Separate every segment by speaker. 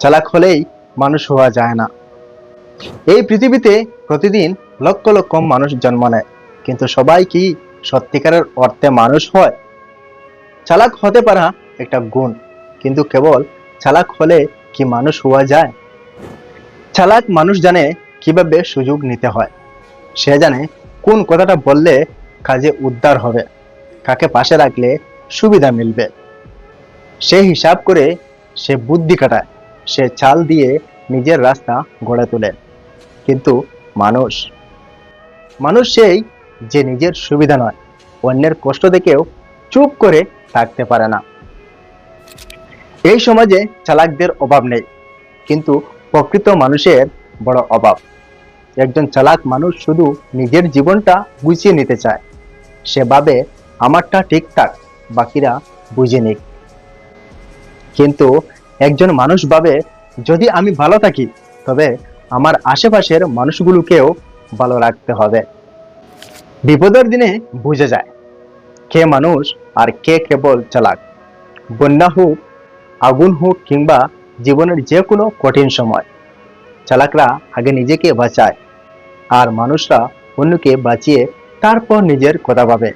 Speaker 1: চালাক হলেই মানুষ হওয়া যায় না। এই পৃথিবীতে প্রতিদিন লক্ষ লক্ষ মানুষ জন্ম নেয়, কিন্তু সবাই কি সত্যিকারের অর্থে মানুষ হয়? চালাক হতে পারা একটা গুণ, কিন্তু কেবল চালাক হলে কি মানুষ হওয়া যায়? চালাক মানুষ জানে কীভাবে সুযোগ নিতে হয়। সে জানে কোন কথাটা বললে কাজে উদ্ধার হবে, কাকে পাশে রাখলে সুবিধা মিলবে। সে হিসাব করে সে বুদ্ধি কাটায়। সে চাল দিয়ে নিজের রাস্তা গড়ে তোলে। কিন্তু মানুষ মানুষ সেই যে নিজের সুবিধা নয়, অন্যের কষ্ট দেখেও চুপ করে থাকতে পারে না। এই সমাজে চালাকদের অভাব নেই, কিন্তু প্রকৃত মানুষের বড় অভাব। একজন চালাক মানুষ শুধু নিজের জীবনটা গুছিয়ে নিতে চায়, সে ভাবে, আমারটা ঠিকঠাক, বাকিরা বুঝে নিক। কিন্তু একজন মানুষ ভাবে, যদি আমি ভালো থাকি, তবে আমার আশেপাশের মানুষগুলোকেও ভালো রাখতে হবে। বিপদের দিনে বুঝে যায়, কে মানুষ আর কে কেবল চালাক। বন্যা হোক, আগুন হোক কিংবা জীবনের যে কোনো কঠিন সময়, চালাকরা আগে নিজেকে বাঁচায় আর মানুষরা অন্যকে বাঁচিয়ে তারপর নিজের কথা ভাবে।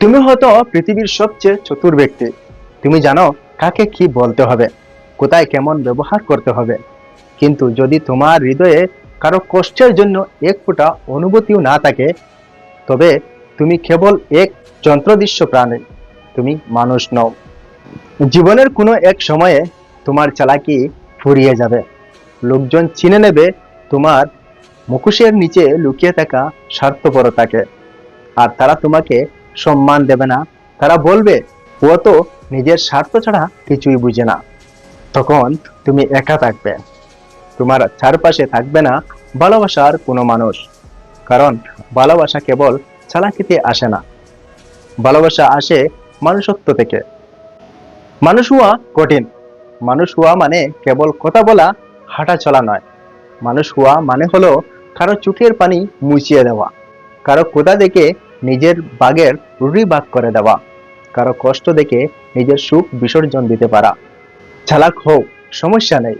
Speaker 1: তুমি হয়তো পৃথিবীর সবচেয়ে চতুর ব্যক্তি। তুমি জানো কাকে কি বলতে হবে। কোথায় কেমন ব্যবহার করতে হবে। কিন্তু যদি তোমার হৃদয়ে কারও কষ্টের জন্য এক ফোঁটা অনুভূতিও না থাকে, তবে তুমি কেবল এক যন্ত্রদৃশ্য প্রাণী, তুমি মানুষ নও। জীবনের কোনো এক সময়ে তোমার চালাকি ফুরিয়ে যাবে। লোকজন চিনে নেবে তোমার মুখোশের নিচে লুকিয়ে থাকা স্বার্থপরতাকে। আর তারা তোমাকে সম্মান দেবে না। তারা বলবে ও তো নিজের স্বার্থ ছাড়া কিছুই বুঝে না। তখন তুমি একা থাকবে। তোমার চারপাশে থাকবে না ভালোবাসার কোনো মানুষ। কারণ ভালোবাসা কেবল চালাকিতে আসে না। ভালোবাসা আসে মানুষত্ব থেকে। মানুষ হওয়া কঠিন। মানুষ হওয়া মানে কেবল কথা বলা, হাঁটা চলা নয়। মানুষ হওয়া মানে হলো কারও চোখের পানি মুছিয়ে দেওয়া। কারও কোথা দেখে নিজের বাগের রুড়ি বাগ করে দেওয়া। কারও কষ্ট দেখে নিজের সুখ বিসর্জন দিতে পারা। চালাক হোক, সমস্যা নেই।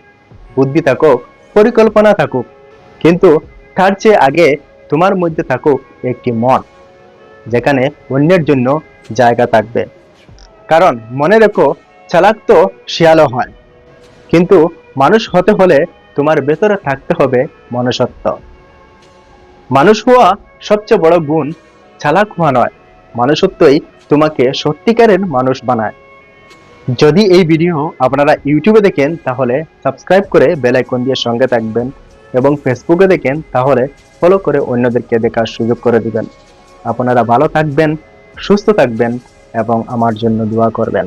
Speaker 1: বুদ্ধি থাকুক, পরিকল্পনা থাকুক, কিন্তু তার চেয়ে আগে তোমার মধ্যে থাকুক একটি মন, যেখানে অন্যের জন্য জায়গা থাকবে। কারণ মনে রেখো, চালাক তো শিয়ালও হয়। কিন্তু মানুষ হতে হলে তোমার ভেতরে থাকতে হবে মনুষ্যত্ব। মানুষ হওয়া সবচেয়ে বড় গুণ চালাক হওয়া নয়। মানুষত্বই তোমাকে সত্যিকারের মানুষ বানায়। যদি এই ভিডিও আপনারা ইউটিউবে দেখেন, তাহলে সাবস্ক্রাইব করে বেল আইকন দিয়ে সঙ্গে থাকবেন এবং ফেসবুকে দেখেন, তাহলে ফলো করে অন্যদেরকে দেখার সুযোগ করে দিবেন। আপনারা ভালো থাকবেন, সুস্থ থাকবেন এবং আমার জন্য দোয়া করবেন।